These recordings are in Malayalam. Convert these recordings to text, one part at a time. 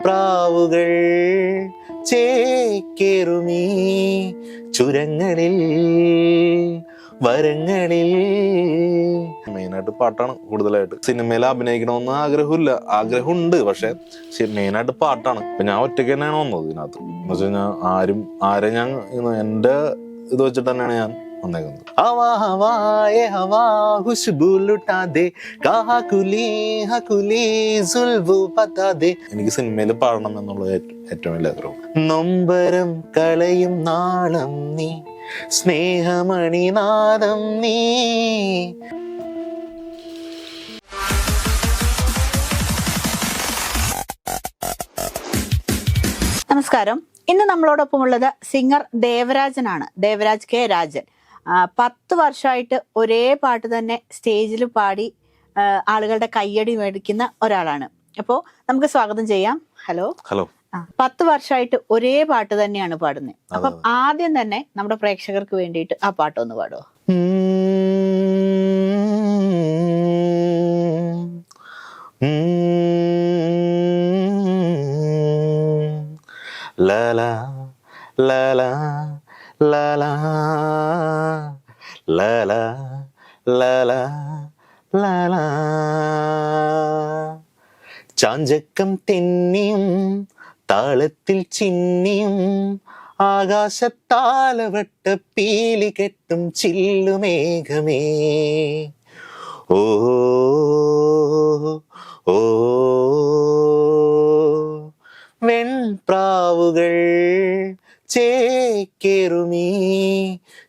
വെൺപ്രാവുകൾ ചേക്കേറുമീ ചുരങ്ങളിൽ വരങ്ങളിൽ. മെയിനായിട്ട് പാട്ടാണ് കൂടുതലായിട്ട്. സിനിമയിൽ അഭിനയിക്കണമെന്ന് ആഗ്രഹമില്ല. ആഗ്രഹമുണ്ട് പക്ഷെ മെയിനായിട്ട് പാട്ടാണ്. ഇപ്പൊ ഞാൻ ഒറ്റയ്ക്ക് തന്നെയാണ് വന്നത് ഇതിനകത്ത്. എന്ന് വെച്ച് കഴിഞ്ഞാൽ ആരും ആരെ ഞാൻ എന്റെ ഇത് വെച്ചിട്ട് തന്നെയാണ് ഞാൻ വന്നേക്കുന്നത് ഹവാ ഹവാ ഏ ഹവാ ഖുശ്ബു ലുട്ടാ ദേ കഹാ കുലി ഹ കുലി സുൽവു പത്താ. ദേ എനിക്ക് സിനിമയിൽ പാടണം എന്നുള്ളത് ഏറ്റവും വലിയ ആഗ്രഹം. നൊമ്പരം കളയും നാളം നീ സ്നേഹമണി നാദം നീ. നമസ്കാരം. ഇന്ന് നമ്മളോടൊപ്പം ഉള്ളത് സിംഗർ ദേവരാജനാണ്. ദേവരാജ് കെ രാജൻ. പത്ത് വർഷമായിട്ട് ഒരേ പാട്ട് തന്നെ സ്റ്റേജിൽ പാടി ആളുകളുടെ കയ്യടി മേടിക്കുന്ന ഒരാളാണ് അപ്പോൾ നമുക്ക് സ്വാഗതം ചെയ്യാം ഹലോ ഹലോ പത്ത് വർഷമായിട്ട് ഒരേ പാട്ട് തന്നെയാണ് പാടുന്നത് അപ്പം ആദ്യം തന്നെ നമ്മുടെ പ്രേക്ഷകർക്ക് വേണ്ടിയിട്ട് ആ പാട്ട് ഒന്ന് പാടുമോ ലല ലല ലല ലല ലല ലല ചാഞ്ചക്കം തെന്നിയും താളത്തിൽ ചിന്നിയും ആകാശത്താലവട്ട പീലി കെട്ടും ചില്ലുമേഘമേ ഓ ഓ വെൺപ്രാവുകൾ ചേക്കേറുമീ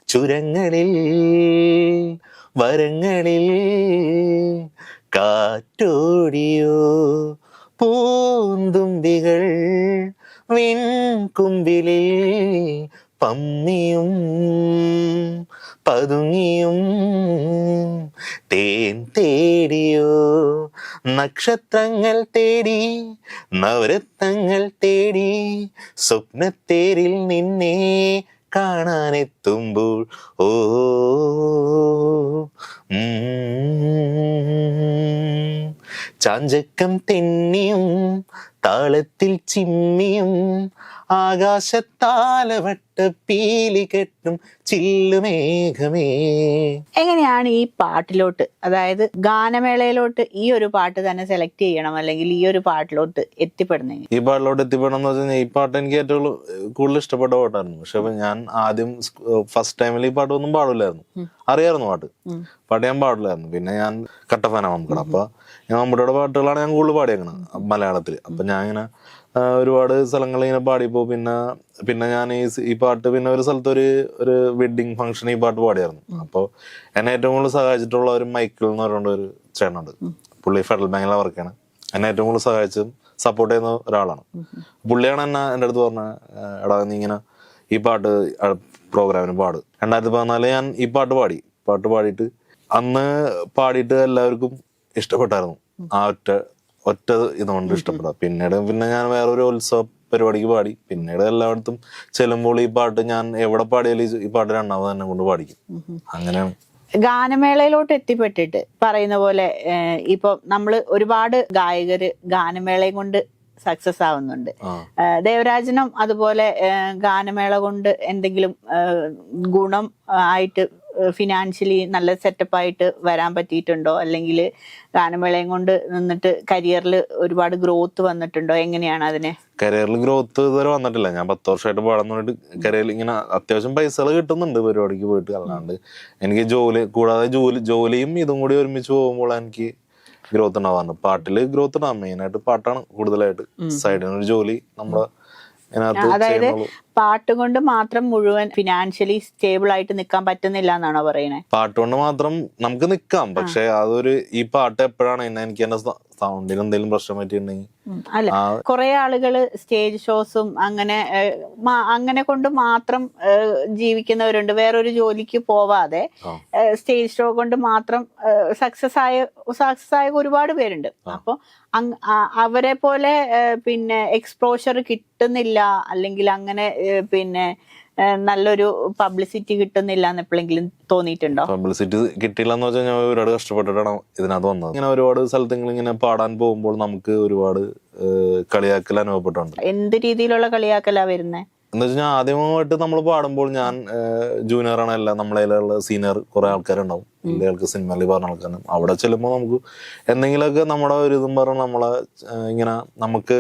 ചുരങ്ങളിൽ വരങ്ങളിൽ കാറ്റോടിയോ പൂന്തുമ്പികൾ വിൺകുമ്പിലെ പമ്മിയും പതുങ്ങിയും തേൻ തേടിയോ നക്ഷത്രങ്ങൾ തേടി നവരത്നങ്ങൾ തേടി സ്വപ്നത്തേരിൽ നിന്നെ കാണാനെത്തുമ്പോൾ ഓ. ചാഞ്ചക്കം തെന്നിയും താളത്തിൽ ചിമ്മിയും ആകാശത്താലവട്ട പീലി കെട്ടും ചില്ലുമേഘമേ എങ്ങനെയാണ് ഈ പാട്ടിലോട്ട് അതായത് ഗാനമേളയിലോട്ട് ഈ ഒരു പാട്ട് തന്നെ സെലക്ട് ചെയ്യണം അല്ലെങ്കിൽ ഈ ഒരു പാട്ടിലോട്ട് എത്തിപ്പെടുന്നത് ഈ പാട്ടിലോട്ട് എത്തിപ്പെടണം എന്ന് വെച്ചാൽ ഈ പാട്ട് എനിക്ക് ഏറ്റവും കൂടുതൽ ഇഷ്ടപ്പെട്ട പാട്ടായിരുന്നു. പക്ഷെ ഞാൻ ആദ്യം ഫസ്റ്റ് ടൈമിൽ ഈ പാട്ട് ഒന്നും പാടില്ലായിരുന്നു. അറിയായിരുന്നു പാട്ട്. പാട്ട് ഞാൻ പാടില്ലായിരുന്നു. പിന്നെ ഞാൻ കട്ടഫാനാണ് നമുക്ക് അപ്പൊ ഞാൻ മമ്മൂട്ടിയുടെ പാട്ടുകളാണ് ഞാൻ കൂടുതൽ പാടിയേക്കണത് മലയാളത്തിൽ അപ്പം ഞാൻ ഇങ്ങനെ ഒരുപാട് സ്ഥലങ്ങളിൽ ഇങ്ങനെ പാടിയപ്പോൾ പിന്നെ പിന്നെ ഞാൻ ഈ ഈ പാട്ട് പിന്നെ ഒരു സ്ഥലത്ത് ഒരു ഒരു വെഡിങ് ഫംഗ്ഷൻ ഈ പാട്ട് പാടിയായിരുന്നു. അപ്പോൾ എന്നെ ഏറ്റവും കൂടുതൽ സഹായിച്ചിട്ടുള്ള ഒരു മൈക്കിൾ എന്ന് പറയുന്ന ഒരു ചേട്ടനുണ്ട്. പുള്ളി ഫെഡറൽ ബാങ്കിലെ വർക്ക് ചെയ്യണം. എന്നെ ഏറ്റവും കൂടുതൽ സഹായിച്ചും സപ്പോർട്ട് ചെയ്യുന്ന ഒരാളാണ്. പുള്ളിയാണ് എന്നെ എന്റെ അടുത്ത് പറഞ്ഞ എടാ നീ ഇങ്ങനെ ഈ പാട്ട് പ്രോഗ്രാമിന് പാട്. രണ്ടായിരത്തി പതിനാല് ഞാൻ ഈ പാട്ട് പാടി. പാട്ട് പാടിയിട്ട് അന്ന് പാടിയിട്ട് എല്ലാവർക്കും ഇഷ്ടപ്പെട്ടായിരുന്നു. ആ ഒറ്റ ഒറ്റ ഇതുകൊണ്ട് ഇഷ്ടപ്പെടാം. പിന്നീട് പിന്നെ ഞാൻ വേറൊരു ഉത്സവ പരിപാടിക്ക് പാടി. പിന്നീട് എല്ലായിടത്തും ചെല്ലുമ്പോൾ ഈ പാട്ട് ഞാൻ എവിടെ പാടിയാലും ഈ- പാട്ട് രണ്ടാമത് തന്നെ കൊണ്ട് പാടിക്കും. അങ്ങനെയാണ്. ഗാനമേളയിലോട്ട് എത്തിപ്പെട്ടിട്ട് പറയുന്ന പോലെ ഇപ്പൊ നമ്മൾ ഒരുപാട് ഗായകര് ഗാനമേളയും കൊണ്ട് സക്സസ് ആവുന്നുണ്ട്. ദേവരാജനും അതുപോലെ ഗാനമേള കൊണ്ട് എന്തെങ്കിലും ഗുണം ആയിട്ട് ഫിനാൻഷ്യലി നല്ല സെറ്റപ്പ് ആയിട്ട് വരാൻ പറ്റിയിട്ടുണ്ടോ? അല്ലെങ്കിൽ ഗാനമേളയും കൊണ്ട് നിന്നിട്ട് കരിയറിൽ ഒരുപാട് ഗ്രോത്ത് വന്നിട്ടുണ്ടോ? എങ്ങനെയാണ് അതിനെ? കരിയറിൽ ഗ്രോത്ത് ഇതുവരെ വന്നിട്ടില്ല. ഞാൻ പത്ത് വർഷമായിട്ട് പാടാൻ വേണ്ടിട്ട് കരിയറിൽ ഇങ്ങനെ അത്യാവശ്യം പൈസകൾ കിട്ടുന്നുണ്ട് പരിപാടിക്ക് പോയിട്ട് അല്ലാണ്ട്. എനിക്ക് ജോലി കൂടാതെ ജോലി ജോലിയും ഇതും കൂടി ഒരുമിച്ച് പോകുമ്പോൾ എനിക്ക് ഗ്രോത്ത് ഉണ്ടാവാറുണ്ട്. പാട്ടിൽ ഗ്രോത്ത് ഉണ്ടാവും. മെയിനായിട്ട് പാട്ടാണ് കൂടുതലായിട്ട് സൈഡിനൊരു ഒരു ജോലി നമ്മുടെ അതായത് പാട്ട് കൊണ്ട് മാത്രം മുഴുവൻ ഫിനാൻഷ്യലി സ്റ്റേബിൾ ആയിട്ട് നിൽക്കാൻ പറ്റുന്നില്ല എന്നാണോ പറയുന്നത് പാട്ട് കൊണ്ട് മാത്രം നമുക്ക് നിൽക്കാം. പക്ഷെ അതൊരു ഈ പാട്ട് എപ്പോഴാണ് എന്നെ എനിക്ക് എന്റെ സൗണ്ടിന് എന്തെങ്കിലും പ്രശ്നം പറ്റിയിട്ടുണ്ടെങ്കിൽ അല്ല കുറെ ആളുകൾ സ്റ്റേജ് ഷോസും അങ്ങനെ അങ്ങനെ കൊണ്ട് മാത്രം ജീവിക്കുന്നവരുണ്ട്. വേറൊരു ജോലിക്ക് പോവാതെ സ്റ്റേജ് ഷോ കൊണ്ട് മാത്രം സക്സസ് ആയ സക്സസ് ആയ ഒരുപാട് പേരുണ്ട്. അപ്പൊ അവരെ പോലെ പിന്നെ എക്സ്പോഷർ കിട്ടുന്നില്ല. അല്ലെങ്കിൽ അങ്ങനെ പിന്നെ നല്ലൊരു പബ്ലിസിറ്റി കിട്ടുന്നില്ല എന്ന് എപ്പോഴെങ്കിലും തോന്നിയിട്ടുണ്ടോ? പബ്ലിസിറ്റി കിട്ടില്ല എന്ന് വെച്ചാൽ ഞാൻ ഒരുപാട് കഷ്ടപ്പെട്ടിട്ടാണ് ഇതിനകത്ത് വന്നത്. ഇങ്ങനെ ഒരുപാട് സ്ഥലത്ത് ഇങ്ങനെ പാടാൻ പോകുമ്പോൾ നമുക്ക് ഒരുപാട് കളിയാക്കൽ അനുഭവപ്പെട്ടുണ്ട് എന്ത് രീതിയിലുള്ള കളിയാക്കലാ വരുന്നേ? എന്ന് വെച്ചാൽ ആദ്യമായിട്ട് നമ്മൾ പാടുമ്പോൾ ഞാൻ ജൂനിയർ ആണ് അല്ല നമ്മളതിലുള്ള സീനിയർ കുറെ ആൾക്കാരുണ്ടാവും. എന്റെ ആൾക്ക് സിനിമയിൽ പറഞ്ഞ ആൾക്കാരും അവിടെ ചെല്ലുമ്പോൾ നമുക്ക് എന്തെങ്കിലുമൊക്കെ നമ്മുടെ ഒരു ഇതും പറഞ്ഞ് നമ്മളെ ഇങ്ങനെ നമുക്ക്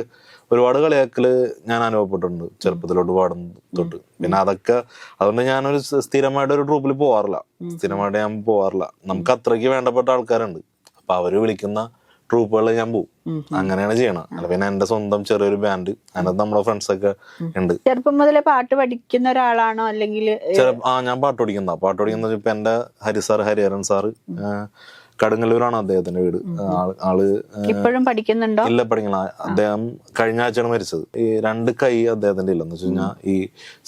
ഒരുപാട് കളിയാക്കൽ ഞാൻ അനുഭവപ്പെട്ടിട്ടുണ്ട് ചെറുപ്പത്തിലോട്ട് പാടുന്ന തൊട്ട്. പിന്നെ അതൊക്കെ അതുകൊണ്ട് ഞാനൊരു സ്ഥിരമായിട്ട് ഒരു ട്രൂപ്പിൽ പോവാറില്ല. സ്ഥിരമായിട്ട് ഞാൻ പോവാറില്ല. നമുക്ക് അത്രയ്ക്ക് വേണ്ടപ്പെട്ട ആൾക്കാരുണ്ട്. അപ്പൊ അവർ വിളിക്കുന്ന ട്രൂപ്പുകളിൽ ഞാൻ പോകും അങ്ങനെയാണ് ചെയ്യണം അല്ല പിന്നെ എന്റെ സ്വന്തം ചെറിയൊരു ബാൻഡ് അതിനകത്ത് നമ്മുടെ ഫ്രണ്ട്സ് ഒക്കെ ഉണ്ട്. ചെറുപ്പം മുതലേ പാട്ട് പഠിക്കുന്ന ഒരാളാണോ അല്ലെങ്കിൽ ആ ഞാൻ പാട്ട് പഠിക്കുന്ന പാട്ട് പഠിക്കുന്ന ഇപ്പൊ എന്റെ ഹരി സാർ ഹരിഹരൻ സാറ് കടുങ്ങല്ലൂരാണ് അദ്ദേഹത്തിന്റെ വീട്. ആൾ ഇപ്പോഴും പഠിക്കുന്നുണ്ടോ? ഇല്ല പഠിക്കണ അദ്ദേഹം കഴിഞ്ഞ ആഴ്ചയാണ് മരിച്ചത്. ഈ രണ്ട് കൈ അദ്ദേഹത്തിന്റെ ഇല്ലെന്ന് വെച്ച് കഴിഞ്ഞാൽ ഈ